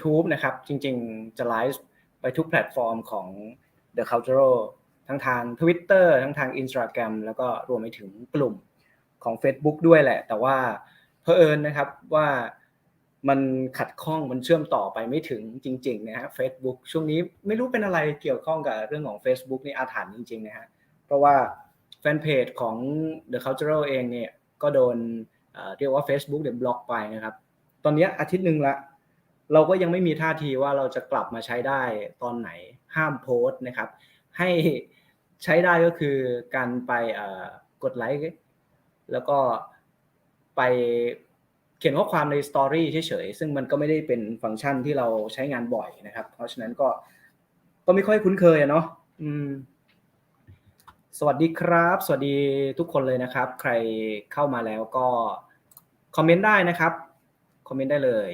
ทาง YouTube นะครับ จริงๆ จะไลฟ์ไปทุกแพลตฟอร์มของ The Cultural ทั้งทาง Twitter ทั้งทาง Instagram แล้วก็รวมไปถึงกลุ่มของ Facebook ด้วยแหละ แต่ว่าเพอเอิญนะครับว่ามันขัดข้องมันเชื่อมต่อไปไม่ถึงจริงๆนะฮะ Facebook ช่วงนี้ไม่รู้เป็นอะไรเกี่ยวข้องกับเรื่องของ Facebook นี่อาถรรพ์จริงๆนะฮะเพราะว่าแฟนเพจของ The Cultural เองเนี่ยก็โดนเรียกว่า Facebook เดี๋ยวบล็อกไปนะครับ ตอนนี้อาทิตย์หนึ่งละ เราก็ยังไม่มีท่าทีว่าเราจะกลับมาใช้ได้ตอนไหนห้ามโพสต์นะครับ ให้ใช้ได้ก็คือการไปกดไลค์แล้วก็ไปเขียนข้อความในสตอรี่เฉยๆซึ่งมันก็ไม่ได้เป็นฟังก์ชันที่เราใช้งานบ่อยนะครับ เพราะฉะนั้นก็ก็ไม่ค่อยคุ้นเคยอะเนาะสวัสดีครับ สวัสดีทุกคนเลยนะครับ ใครเข้ามาแล้วก็คอมเมนต์ได้นะครับ คอมเมนต์ได้เลย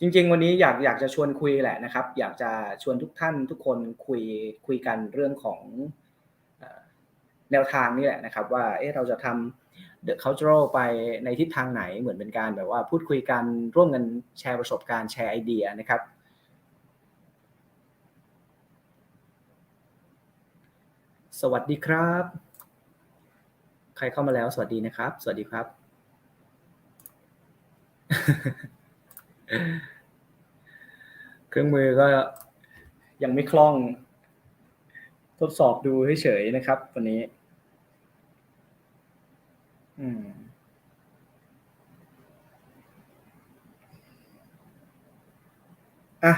จริงๆ วันนี้อยากอยากจะชวนคุยแหละนะครับ อยากจะชวนทุกท่านทุกคนคุยคุยกันเรื่องของแนวทางนี่แหละนะครับ ว่าเอ๊ะเราจะทำ The Cultural ไปในทิศทางไหนเหมือนเป็นการแบบว่าพูดคุยกันร่วมกันแชร์ประสบการณ์แชร์ไอเดียนะครับสวัสดีครับ ใครเข้ามาแล้วสวัสดีนะครับ สวัสดีครับ เครื่องมือก็ยังไม่คล่อง ทดสอบดูเฉยๆนะครับวันนี้ อืมอะ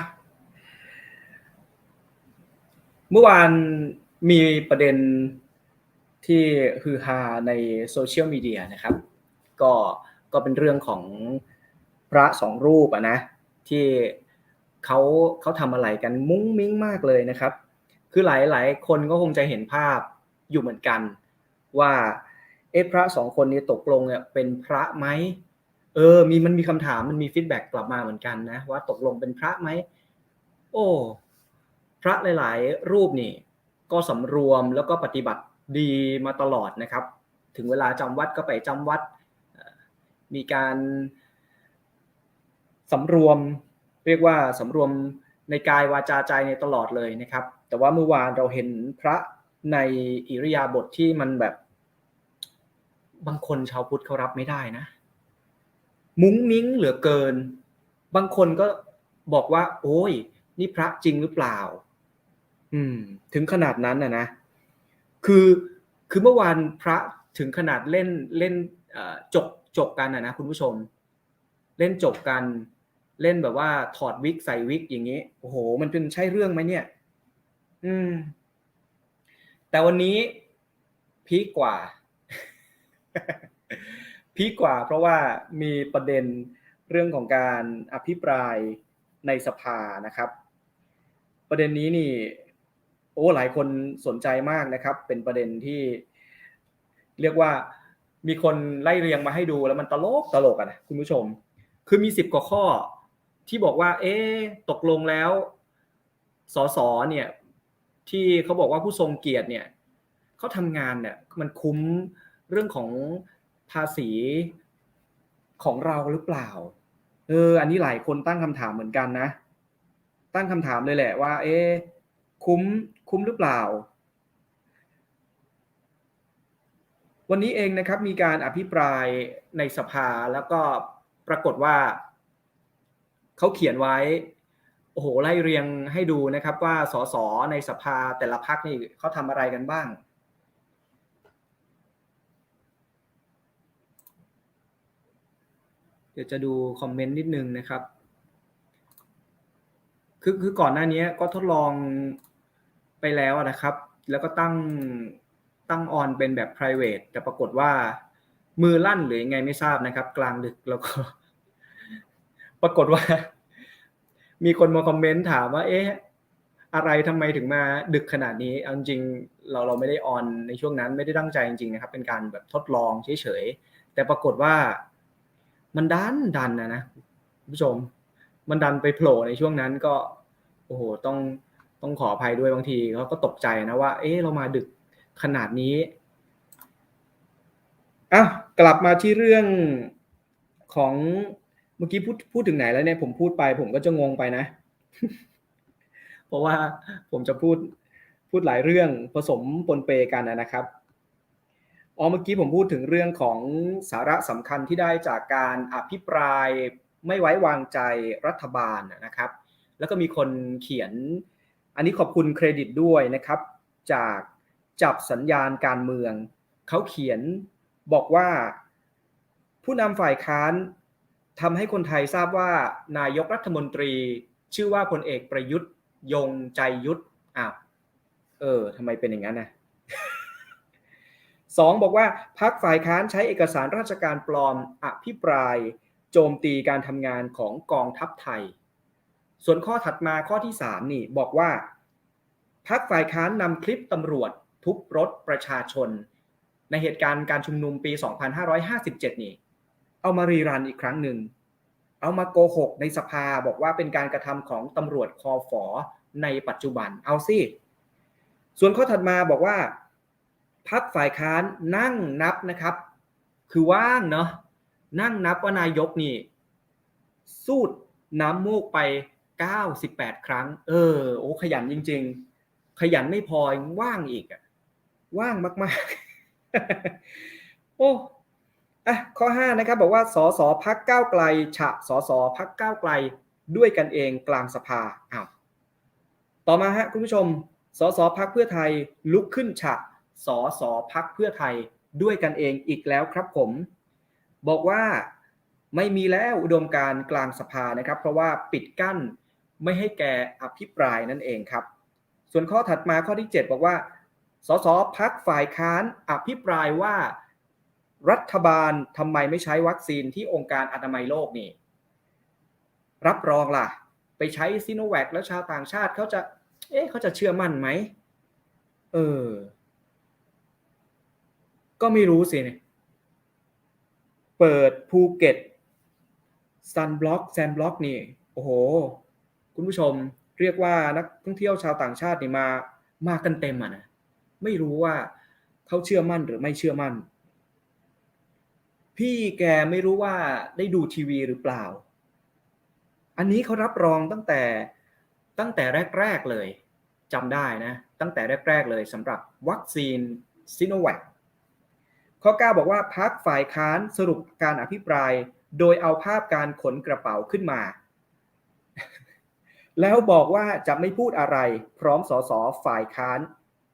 เมื่อวานมีประเด็นที่ฮือฮาในโซเชียลมีเดียนะครับ ก็ก็เป็นเรื่องของ พระสองรูปอะนะที่เขาเขาทำอะไรกันมุ้งมิ้งมากเลยนะครับ คือหลายหลายคนก็คงจะเห็นภาพอยู่เหมือนกัน ว่าเอ๊ะพระสองคนนี้ตกลงเนี่ยเป็นพระไหมเออมีมันมีคำถามมันมีฟีดแบ็กกลับมาเหมือนกันนะว่าตกลงเป็นพระไหมโอ้พระหลาย ๆ รูปนี่ก็สำรวมแล้วก็ปฏิบัติดีมาตลอดนะครับ ถึงเวลาจำวัดก็ไปจำวัดมีการ สำรวมเรียกว่าสำรวมในกายวาจาใจในตลอดเลยนะครับ แต่ว่าเมื่อวานเราเห็นพระในอิริยาบถทที่มันแบบ บางคนชาวพุทธเขารับไม่ได้นะ มุ้งมิ้งเหลือเกิน บางคนก็บอกว่า โอ้ย นี่พระจริงหรือเปล่า อืม ถึงขนาดนั้นนะนะ คือคือเมื่อวานพระถึงขนาดเล่นเล่นจกจกกันนะนะคุณผู้ชม เล่นจกกัน เล่นแบบว่าถอดวิกใส่วิกอย่างนี้ โอ้โห มันเป็นใช่เรื่องไหมเนี่ย อืม แต่วันนี้พีกกว่า พีกกว่า เพราะว่ามีประเด็นเรื่องของการอภิปรายในสภานะครับ ประเด็นนี้นี่ โอ้หลายคนสนใจมากนะครับ เป็นประเด็นที่เรียกว่ามีคนไล่เรียงมาให้ดูแล้วมันตลกตลกอะนะคุณผู้ชม คือมีสิบกว่าข้อ ที่บอกว่า เอ๊ตกลงแล้วสสเนี่ย ที่เขาบอกว่าผู้ทรงเกียรติเนี่ยเขาทำงานเนี่ย มันคุ้มเรื่องของภาษีของเราหรือเปล่า เออ อันนี้หลายคนตั้งคำถามเหมือนกันนะ ตั้งคำถามเลยแหละว่า เอ๊คุ้มคุ้มหรือเปล่า วันนี้เองนะครับมีการอภิปรายในสภาแล้วก็ปรากฏว่า เขาเขียนไว้โอ้โหไล่เรียงให้ดูนะครับ ว่าสสในสภาแต่ละพักนี่เขาทำอะไรกันบ้างเดี๋ยวจะดูคอมเมนต์นิดนึงนะครับ คือคือก่อนหน้านี้ก็ทดลองไปแล้วนะครับ แล้วก็ตั้งตั้งออนเป็นแบบ private แต่ปรากฏว่ามือลั่นหรือยังไงไม่ทราบนะครับ กลางดึกแล้วก็ ปรากฏว่า มีคนมาคอมเมนต์ถามว่า เอ๊ะอะไรทำไมถึงมาดึกขนาดนี้เอาจริงเราเราไม่ได้ออนในช่วงนั้นไม่ได้ตั้งใจจริงๆนะครับ เป็นการแบบทดลองเฉยๆแต่ปรากฏว่า มันดันดันนะนะคุณผู้ชม มันดันไปโผล่ในช่วงนั้นก็ โอ้โหต้องต้องขออภัยด้วยบางทีเขาก็ตกใจนะว่า เอ๊ะเรามาดึกขนาดนี้อะกลับมาที่เรื่องของ มื่อกี้พูดพูดถึงไหนแล้วเนี่ยผมพูดไป ผมก็จะงงไปนะ เพราะว่าผมจะพูดพูดหลายเรื่องผสมปนเปกันนะครับอ๋อเมื่อกี้ผมพูดถึงเรื่องของสาระสำคัญที่ได้จากการอภิปรายไม่ไว้วางใจรัฐบาลนะครับ แล้วก็มีคนเขียน อันนี้ขอบคุณเครดิตด้วยนะครับ จากจับสัญญาณการเมือง เขาเขียนบอกว่า ผู้นำฝ่ายค้าน ทำให้คนไทยทราบว่านายกรัฐมนตรี ชื่อว่าพลเอกประยุทธ์ยงใจยุทธอ้าวเออทำไมเป็นอย่างนั้นนะสองบอกว่าพักฝ่ายค้านใช้เอกสารราชการปลอมอภิปราย โจมตีการทำงานของกองทัพไทย ส่วนข้อถัดมาข้อที่สามนี่บอกว่าพักฝ่ายค้านนำคลิปตำรวจทุบรถประชาชน ในเหตุการณ์การชุมนุมปี 2557 นี่ เอามารีรันอีกครั้งหนึ่ง เอามาโกหกในสภาบอกว่าเป็นการกระทำของตำรวจคอฝอในปัจจุบัน เอาสิ ส่วนข้อถัดมาบอกว่า พักฝ่ายค้านนั่งนับนะครับ คือว่างเนาะ นั่งนับว่านายกนี่ สูดน้ำมูกไป 98 ครั้ง เออ โอ้ขยันจริง ๆ ขยันไม่พอว่างอีกอะว่างมาก ๆ โอ้ อะข้อ5นะครับบอกว่าสสพักก้าวไกล ฉะสสพักก้าวไกลด้วยกันเองกลางสภาอ้าวต่อมาฮะคุณผู้ชมสสพักเพื่อไทยลุกขึ้นฉะสสพักเพื่อไทยด้วยกันเองอีกแล้วครับผม บอกว่าไม่มีแล้วอุดมการกลางสภานะครับ เพราะว่าปิดกั้นไม่ให้แกอภิปรายนั่นเองครับ ส่วนข้อถัดมาข้อที่ 7 บอกว่าสสพักฝ่ายค้านอภิปรายว่า รัฐบาลทำไมไม่ใช้วัคซีนที่องค์การอนามัยโลกนี่ รับรองล่ะ ไปใช้ซิโนแวคแล้วชาวต่างชาติเขาจะ เอ๊ะเขาจะเชื่อมั่นไหมเออ ก็ไม่รู้สิเนี่ยเปิดภูเก็ตซันบล็อกแซนบล็อกนี่ โอ้โห คุณผู้ชมเรียกว่านักท่องเที่ยวชาวต่างชาตินี่มามากันเต็มอะนะไม่รู้ว่าเขาเชื่อมั่นหรือไม่เชื่อมั่น พี่แกไม่รู้ว่าได้ดูทีวีหรือเปล่า อันนี้เขารับรองตั้งแต่ตั้งแต่แรก ๆเลยจำได้นะ ตั้งแต่แรก ๆ เลยสำหรับวัคซีนซิโนแวคข้อ 9 บอกว่าพักฝ่ายค้านสรุปการอภิปราย โดยเอาภาพการขนกระเป๋าขึ้นมา แล้วบอกว่าจะไม่พูดอะไร พร้อมสสฝ่ายค้าน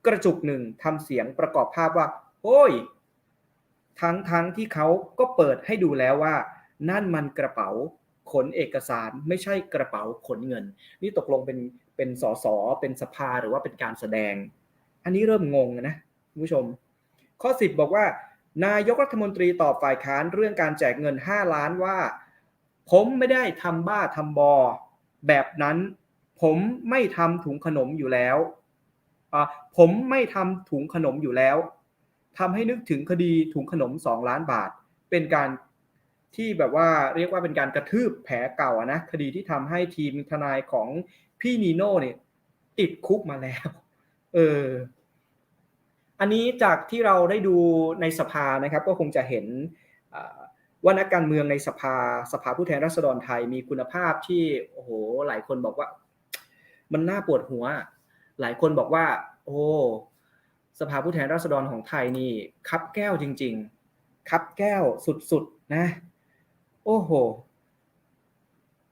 กระจุกหนึ่งทำเสียงประกอบภาพว่า โอ้ย ทั้งทั้งที่เขาก็เปิดให้ดูแล้วว่า นั่นมันกระเป๋าขนเอกสารไม่ใช่กระเป๋าขนเงิน นี่ตกลงเป็นเป็นสสเป็นสภาหรือว่าเป็นการแสดง อันนี้เริ่มงงนะคุณผู้ชม ข้อ 10 บอกว่า นายกรัฐมนตรีตอบฝ่ายค้านเรื่องการแจกเงิน 5 ล้านว่า ผมไม่ได้ทำบ้าทำบอ แบบนั้นผมไม่ทำถุงขนมอยู่แล้วผมไม่ทำถุงขนมอยู่แล้ว ทำให้นึกถึงคดีถุงขนม 2 ล้านบาท เป็นการที่แบบว่าเรียกว่าเป็นการกระทืบแผลเก่านะคดีที่ทำให้ทีมทนายของพี่นีโน่เนี่ยติดคุกมาแล้ว เออ อันนี้จากที่เราได้ดูในสภานะครับ ก็คงจะเห็นว่านักการเมืองในสภาสภาผู้แทนราษฎรไทยมีคุณภาพที่โอ้โหหลายคนบอกว่า มันน่าปวดหัว หลายคนบอกว่า โอ้ สภาผู้แทนราษฎรของไทยนี่คับแก้วจริง ๆ คับแก้วสุดๆนะ โอ้โห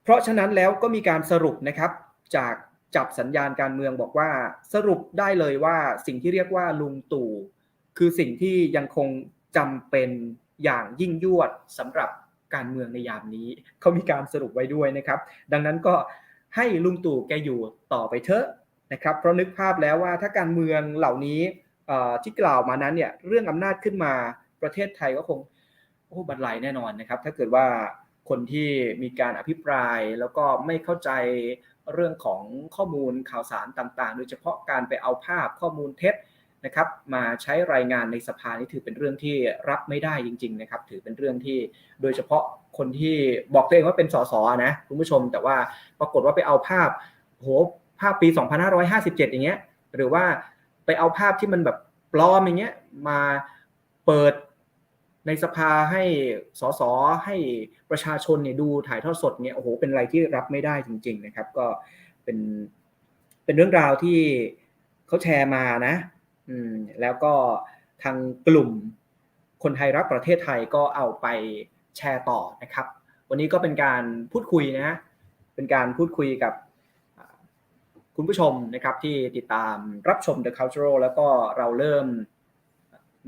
เพราะฉะนั้นแล้วก็มีการสรุปนะครับ จากจับสัญญาณการเมืองบอกว่าสรุปได้เลยว่าสิ่งที่เรียกว่าลุงตู่ คือสิ่งที่ยังคงจำเป็นอย่างยิ่งยวดสำหรับการเมืองในยามนี้เขามีการสรุปไว้ด้วยนะครับ ดังนั้นก็ให้ลุงตู่แกอยู่ต่อไปเถอะนะครับ เพราะนึกภาพแล้วว่าถ้าการเมืองเหล่านี้ ที่กล่าวมานั้นเนี่ยเรื่องอำนาจขึ้นมาประเทศไทยก็คงโอ้บันไลแน่นอนนะครับ ถ้าเกิดว่าคนที่มีการอภิปรายแล้วก็ไม่เข้าใจเรื่องของข้อมูลข่าวสารต่างๆ โดยเฉพาะการไปเอาภาพข้อมูลเท็จนะครับ มาใช้รายงานในสภานี่ถือเป็นเรื่องที่รับไม่ได้จริง ๆ นะครับ ถือเป็นเรื่องที่โดยเฉพาะคนที่บอกตัวเองว่าเป็นสสนะคุณผู้ชม แต่ว่าปรากฏว่าไปเอาภาพโหภาพปี 2557 อย่างเงี้ยหรือว่า ไปเอาภาพที่มันแบบปลอมอย่างเงี้ยมาเปิดในสภาให้สสให้ประชาชนเนี่ยดูถ่ายทอดสดเนี่ยโอ้โหเป็นอะไรที่รับไม่ได้จริง ๆ นะครับ ก็เป็นเป็นเรื่องราวที่เขาแชร์มานะ อืมแล้วก็ทางกลุ่มคนไทยรักประเทศไทยก็เอาไปแชร์ต่อนะครับ วันนี้ก็เป็นการพูดคุยนะ เป็นการพูดคุยกับ คุณผู้ชมนะครับที่ติดตามรับชม The Cultural แล้วก็เราเริ่ม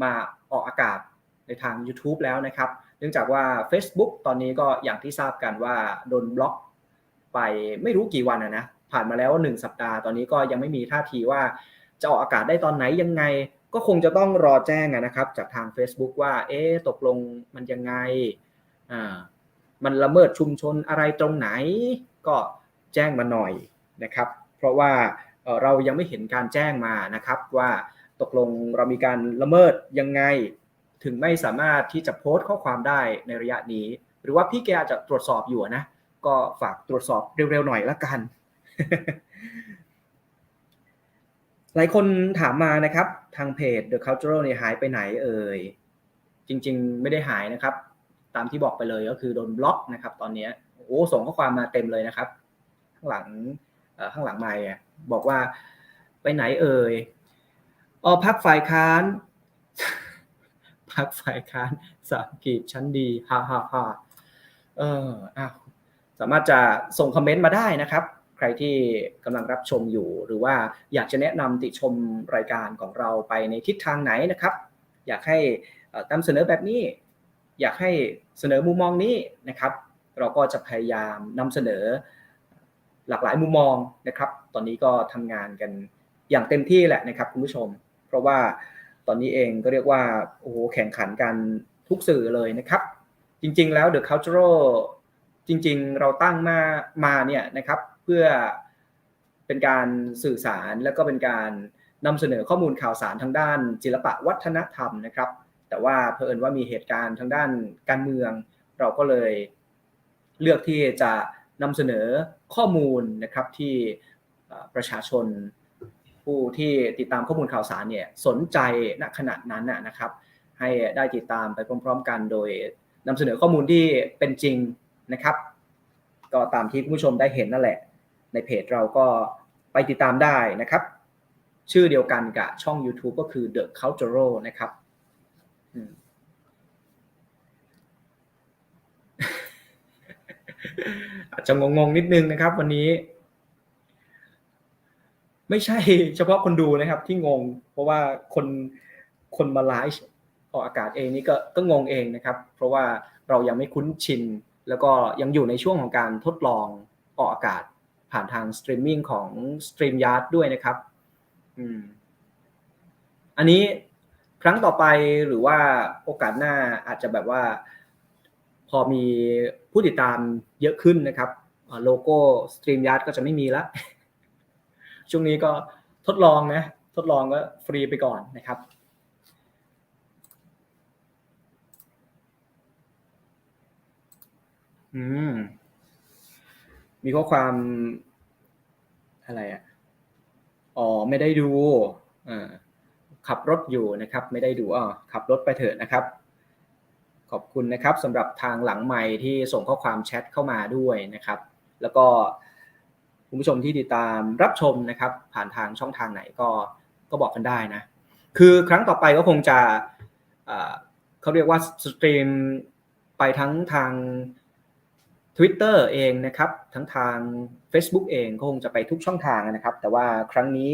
มาออกอากาศในทาง YouTube แล้วนะครับ เนื่องจากว่า Facebook ตอนนี้ก็อย่างที่ทราบกันว่าโดนบล็อกไปไม่รู้กี่วันนะผ่านมาแล้ว 1 สัปดาห์ตอนนี้ก็ยังไม่มีท่าทีว่าจะออกอากาศได้ตอนไหนยังไง ก็คงจะต้องรอแจ้งนะครับจากทาง Facebook ว่าเอ๊ตกลงมันยังไงอ่ามันละเมิดชุมชนอะไรตรงไหน ก็แจ้งมาหน่อยนะครับ ราะว่าเรายังไม่เห็นการแจ้งมานะครับว่าตกลงเรามีการละเมิดยังไง ถึงไม่สามารถที่จะโพสต์ข้อความได้ในระยะนี้ หรือว่าพี่แกอาจจะตรวจสอบอยู่นะ ก็ฝากตรวจสอบเร็วๆหน่อยละกัน หลายคนถามมานะครับ ทางเพจ The Cultural เนี่ยหายไปไหนเอ่ยจริง ๆ ไม่ได้หายนะครับ ตามที่บอกไปเลยก็คือโดนบล็อกนะครับ ตอนนี้โอ้ส่งข้อความมาเต็มเลยนะครับ ข้างหลัง ข้างหลังไม่บอกว่าไปไหนเอ่ยอ๋อพักฝ่ายค้านพักฝ่ายค้านสามกีบชั้นดีฮ่าฮ่าฮ่าเอออ้าวสามารถจะส่งคอมเมนต์มาได้นะครับ ใครที่กำลังรับชมอยู่ หรือว่าอยากจะแนะนำติชมรายการของเราไปในทิศทางไหนนะครับ อยากให้ตามเสนอแบบนี้ อยากให้เสนอมุมมองนี้นะครับ เราก็จะพยายามนำเสนอ หลากหลายมุมมองนะครับ ตอนนี้ก็ทำงานกันอย่างเต็มที่แหละนะครับคุณผู้ชม เพราะว่าตอนนี้เองก็เรียกว่าโอ้โหแข่งขันกันทุกสื่อเลยนะครับ จริง ๆ แล้ว The Cultural จริง ๆ เราตั้งมามาเนี่ยนะครับ เพื่อเป็นการสื่อสารแล้วก็เป็นการนำเสนอข้อมูลข่าวสารทางด้านศิลปะวัฒนธรรมนะครับ แต่ว่าเผอิญว่ามีเหตุการณ์ทางด้านการเมือง เราก็เลยเลือกที่จะ นำเสนอข้อมูลนะครับที่ประชาชนผู้ที่ติดตามข้อมูลข่าวสารเนี่ยสนใจณขณะนั้นนะครับ ให้ได้ติดตามไปพร้อม ๆ กันโดยนำเสนอข้อมูลที่เป็นจริงนะครับ ก็ตามที่คุณผู้ชมได้เห็นนั่นแหละ ในเพจเราก็ไปติดตามได้นะครับ ชื่อเดียวกันกับช่อง YouTube ก็คือ The Cultural นะครับ อาจจะงงๆนิดนึงนะครับ วันนี้ ไม่ใช่เฉพาะคนดูนะครับ ที่งง เพราะว่าคนคนมาไลฟ์ออกอากาศเองนี่ก็ก็งงเองนะครับ เพราะว่าเรายังไม่คุ้นชิน แล้วก็ยังอยู่ในช่วงของการทดลองออกอากาศผ่านทางสตรีมมิ่งของ StreamYard ด้วยนะครับอืมอันนี้ครั้งต่อไปหรือว่าโอกาสหน้าอาจจะแบบว่าพอมี ผู้ติดตามเยอะขึ้นนะครับโลโก้ StreamYard ก็จะไม่มีละช่วงนี้ก็ทดลองนะ ทดลองก็ฟรีไปก่อนนะครับอืมมีข้อความอะไรอะอ๋อไม่ได้ดูอ่าขับรถอยู่นะครับ ไม่ได้ดูอ่าขับรถไปเถอะนะครับ ขอบคุณนะครับสำหรับทางหลังใหม่ที่ส่งข้อความแชทเข้ามาด้วยนะครับ แล้วก็คุณผู้ชมที่ติดตามรับชมนะครับ ผ่านทางช่องทางไหนก็ก็บอกกันได้นะ คือครั้งต่อไปก็คงจะเขาเรียกว่าสตรีมไปทั้งทาง Twitter เองนะครับ ทั้งทาง Facebook เองก็คงจะไปทุกช่องทางนะครับ แต่ว่าครั้งนี้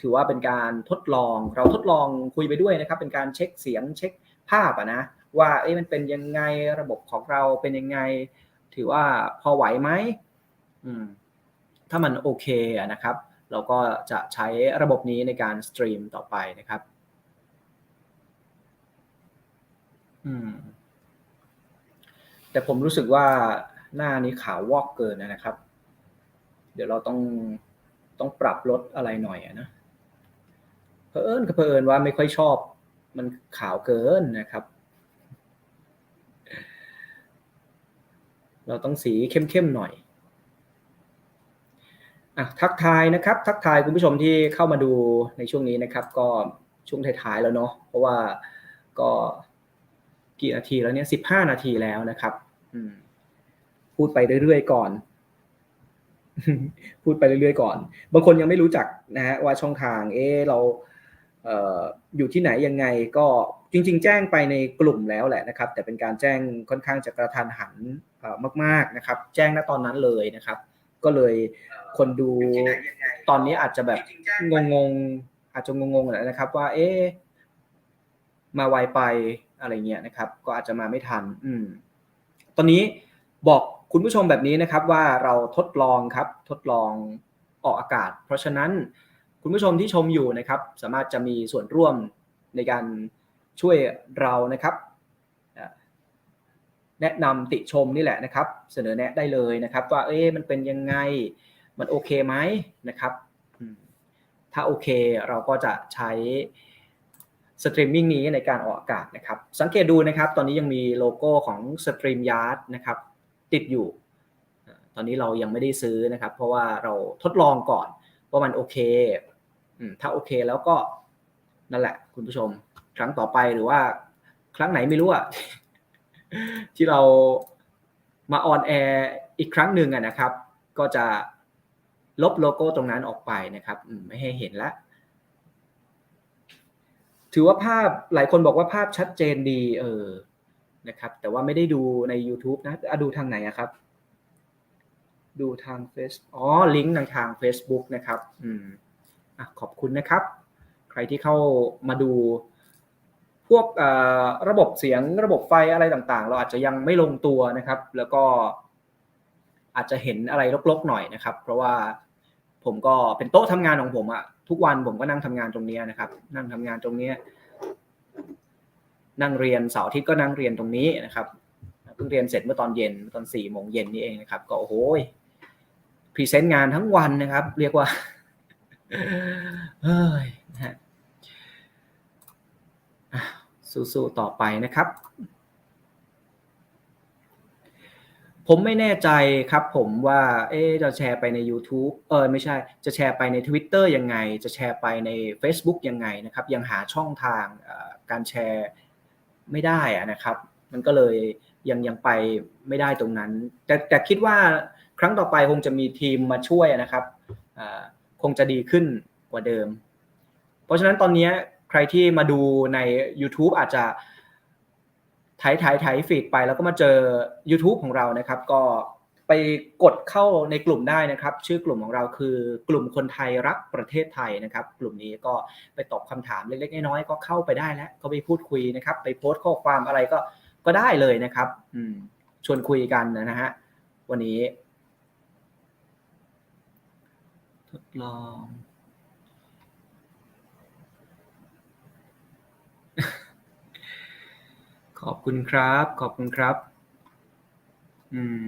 ถือว่าเป็นการทดลองเราทดลองคุยไปด้วยนะครับ เป็นการเช็คเสียงเช็คภาพอะนะ ว่าเอ๊ะมันเป็นยังไงระบบของเราเป็นยังไง ถือว่าพอไหวไหมอืมถ้ามันโอเคนะครับ เราก็จะใช้ระบบนี้ในการสตรีมต่อไปนะครับอืมแต่ผมรู้สึกว่าหน้านี้ขาววอกเกินนะครับ เดี๋ยวเราต้องต้องปรับลดอะไรหน่อยนะเพอเอิญก็เพอเอิญว่าไม่ค่อยชอบ มันขาวเกินนะครับ เราต้องสีเข้มๆหน่อยอะทักทายนะครับทักทายคุณผู้ชมที่เข้ามาดูในช่วงนี้นะครับ ก็ช่วงท้ายๆแล้วเนาะเพราะว่าก็กี่นาทีแล้วเนี่ยสิบห้านาทีแล้วนะครับพูดไปเรื่อยๆก่อน พูดไปเรื่อยๆก่อน บางคนยังไม่รู้จักนะฮะว่าช่องทาง เออเรา อยู่ที่ไหนยังไงก็จริง ๆ แจ้งไปในกลุ่มแล้วแหละนะครับ แต่เป็นการแจ้งค่อนข้างจะกระทันหันมาก ๆนะครับ แจ้งณตอนนั้นเลยนะครับ ก็เลยคนดูตอนนี้อาจจะแบบงงๆอาจจะงงๆแหละนะครับ ว่า เอ๊ะมาไวไปอะไรเงี้ยนะครับ ก็อาจจะมาไม่ทัน อืม ตอนนี้บอกคุณผู้ชมแบบนี้นะครับว่าเราทดลองครับ ทดลองออกอากาศ เพราะฉะนั้น คุณผู้ชมที่ชมอยู่นะครับ สามารถจะมีส่วนร่วมในการช่วยเรานะครับ แนะนำติชมนี่แหละนะครับ เสนอแนะได้เลยนะครับ ว่าเอ๊ะมันเป็นยังไงมันโอเคไหมนะครับ ถ้าโอเคเราก็จะใช้สตรีมมิ่งนี้ในการออกอากาศนะครับ สังเกตดูนะครับ ตอนนี้ยังมีโลโก้ของ StreamYard นะครับ ติดอยู่ ตอนนี้เรายังไม่ได้ซื้อนะครับ เพราะว่าเราทดลองก่อนว่ามันโอเค ถ้าโอเคแล้วก็นั่นแหละ คุณผู้ชม ครั้งต่อไปหรือว่า ครั้งไหนไม่รู้อะที่เรามาออนแอร์อีกครั้งหนึ่งนะครับ ก็จะลบโลโก้ตรงนั้นออกไปนะครับไม่ให้เห็นแล้วถือว่าภาพหลายคนบอกว่าภาพชัดเจนดี เออนะครับ แต่ว่าไม่ได้ดูใน YouTube นะอะดูทางไหนอะครับ ดูทางเฟซอ๋อลิงก์ทางทาง Facebook นะครับ อืม อขอบคุณนะครับ ใครที่เข้ามาดู พวกระบบเสียงระบบไฟอะไรต่างๆ เราอาจจะยังไม่ลงตัวนะครับ แล้วก็อาจจะเห็นอะไรรกๆหน่อยนะครับ เพราะว่าผมก็เป็นโต๊ะทำงานของผมอะทุกวันผมก็นั่งทำงานตรงนี้นะครับ นั่งทำงานตรงนี้ นั่งเรียนเสาร์อาทิตย์ก็นั่งเรียนตรงนี้นะครับเพิ่งเรียนเสร็จเมื่อตอนเย็นตอนสี่โมงเย็นนี่เองนะครับ ก็โอ้โหพรีเซนต์งานทั้งวันนะครับ เรียกว่า เฮ้ยนะฮะสู้ๆต่อไปนะครับ ผมไม่แน่ใจครับผมว่า เอ๊จะแชร์ไปใน YouTube เออไม่ใช่ จะแชร์ไปใน Twitter ยังไง จะแชร์ไปใน Facebook ยังไงนะครับ ยังหาช่องทางการแชร์ไม่ได้นะครับ มันก็เลยยังยังไปไม่ได้ตรงนั้น แต่แต่คิดว่าครั้งต่อไปคงจะมีทีมมาช่วยนะครับ คงจะดีขึ้นกว่าเดิม เพราะฉะนั้นตอนนี้ใครที่มาดูใน YouTube อาจจะถ่ายถ่ายถ่ายฟีดไปแล้วก็มาเจอ YouTube ของเรานะครับ ก็ไปกดเข้าในกลุ่มได้นะครับ ชื่อกลุ่มของเราคือกลุ่มคนไทยรักประเทศไทยนะครับ กลุ่มนี้ก็ไปตอบคำถามเล็กๆน้อยๆก็เข้าไปได้แล้วก็ไปพูดคุยนะครับ ไปโพสต์ข้อความอะไรก็ก็ได้เลยนะครับ อืมชวนคุยกันนะฮะวันนี้ ทดลอง ขอบคุณครับ ขอบคุณครับ อืม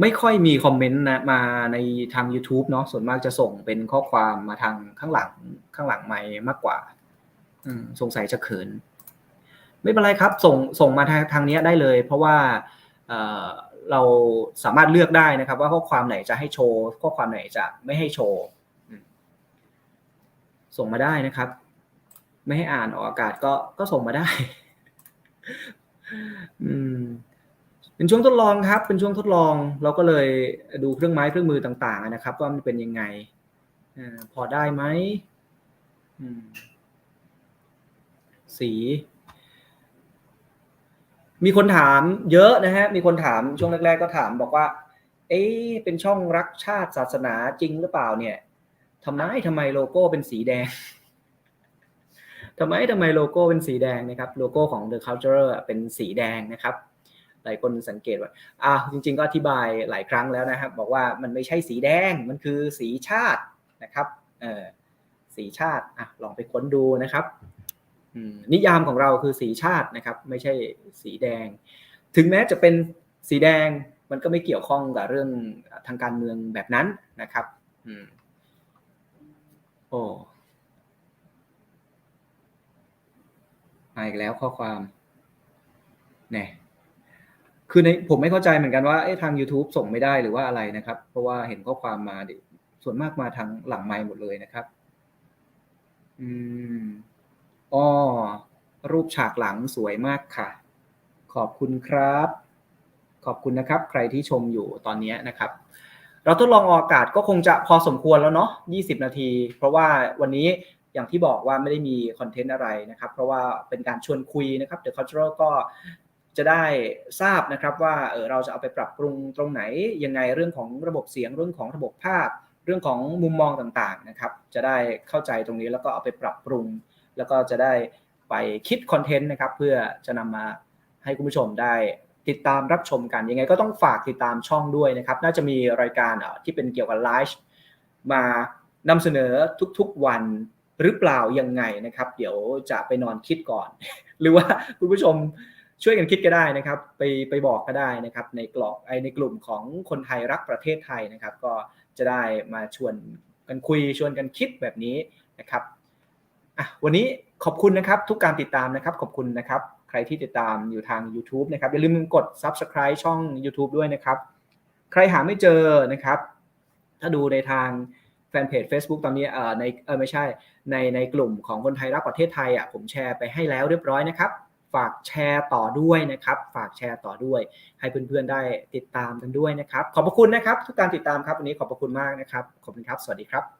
ไม่ค่อยมีคอมเมนต์นะมาในทาง YouTube เนาะส่วนมากจะส่งเป็นข้อความมาทางข้างหลัง ข้างหลังไม่มากกว่า อืม สงสัยจะเขิน ไม่เป็นไรครับ ส่งส่งมาทางทางนี้ได้เลย เพราะว่า เเราสามารถเลือกได้นะครับ ว่าข้อความไหนจะให้โชว์ ข้อความไหนจะไม่ให้โชว์ส่งมาได้นะครับ ไม่ให้อ่านออกอากาศก็ก็ส่งมาได้ อืมเป็นช่วงทดลองครับ เป็นช่วงทดลอง เราก็เลยดูเครื่องไม้เครื่องมือต่าง ๆ นะครับ ว่ามันเป็นยังไงอพอได้ไหมสี มีคนถามเยอะนะฮะ มีคนถามช่วงแรก ๆ ก็ถามบอกว่า เอ๊เป็นช่องรักชาติศาสนาจริงหรือเปล่าเนี่ยทำไมทำไมโลโก้เป็นสีแดงทำไมทำไมโลโก้เป็นสีแดงนะครับโลโก้ของ The Culture เป็นสีแดงนะครับ หลายคนสังเกตว่าอ่าจริง ๆ ก็อธิบายหลายครั้งแล้วนะครับ บอกว่ามันไม่ใช่สีแดงมันคือสีชาตินะครับเออสีชาติอะลองไปค้นดูนะครับ นิยามของเราคือสีชาตินะครับ ไม่ใช่สีแดง ถึงแม้จะเป็นสีแดงมันก็ไม่เกี่ยวข้องกับเรื่องทางการเมืองแบบนั้นนะครับอโอ้มาอีกแล้วข้อความเนี่ยคือในผมไม่เข้าใจเหมือนกันว่าทาง YouTube ส่งไม่ได้หรือว่าอะไรนะครับ เพราะว่าเห็นข้อความมาส่วนมากมาทางหลังไมค์หมดเลยนะครับ อืม อ๋อรูปฉากหลังสวยมากค่ะ ขอบคุณครับ ขอบคุณนะครับ ใครที่ชมอยู่ตอนนี้นะครับ เราทดลองออกอากาศก็คงจะพอสมควรแล้วเนาะ 20 นาที เพราะว่าวันนี้อย่างที่บอกว่าไม่ได้มีคอนเทนต์อะไรนะครับ เพราะว่าเป็นการชวนคุยนะครับ The Cultural ก็จะได้ทราบนะครับว่าเออเราจะเอาไปปรับปรุงตรงไหน ยังไงเรื่องของระบบเสียงเรื่องของระบบภาพ เรื่องของมุมมองต่างๆนะครับ จะได้เข้าใจตรงนี้แล้วก็เอาไปปรับปรุง แล้วก็จะได้ไปคิดคอนเทนต์นะครับเพื่อจะนำมาให้คุณผู้ชมได้ติดตามรับชมกันยังไงก็ต้องฝากติดตามช่องด้วยนะครับ น่าจะมีรายการที่เป็นเกี่ยวกับไลฟ์มานำเสนอทุกๆวันหรือเปล่ายังไงนะครับ เดี๋ยวจะไปนอนคิดก่อน หรือว่าคุณผู้ชมช่วยกันคิดก็ได้นะครับ ไปไปบอกก็ได้นะครับ ในกลอกไอในกลุ่มของคนไทยรักประเทศไทยนะครับ ก็จะได้มาชวนกันคุยชวนกันคิดแบบนี้นะครับ อะวันนี้ขอบคุณนะครับทุกการติดตามนะครับขอบคุณนะครับใครที่ติดตามอยู่ทาง YouTube นะครับอย่าลืมกด Subscribe ช่อง YouTube ด้วยนะครับ ใครหาไม่เจอนะครับ ถ้าดูในทางแฟนเพจ Facebook ตอนนี้เอ่อในเออไม่ใช่ในในกลุ่มของคนไทยรักประเทศไทยอะผมแชร์ไปให้แล้วเรียบร้อยนะครับ ฝากแชร์ต่อด้วยนะครับ ฝากแชร์ต่อด้วย ให้เพื่อนๆได้ติดตามกันด้วยนะครับ ขอบพระคุณนะครับ ทุกการติดตามครับวันนี้ขอบพระคุณมากนะครับขอบคุณครับ สวัสดีครับ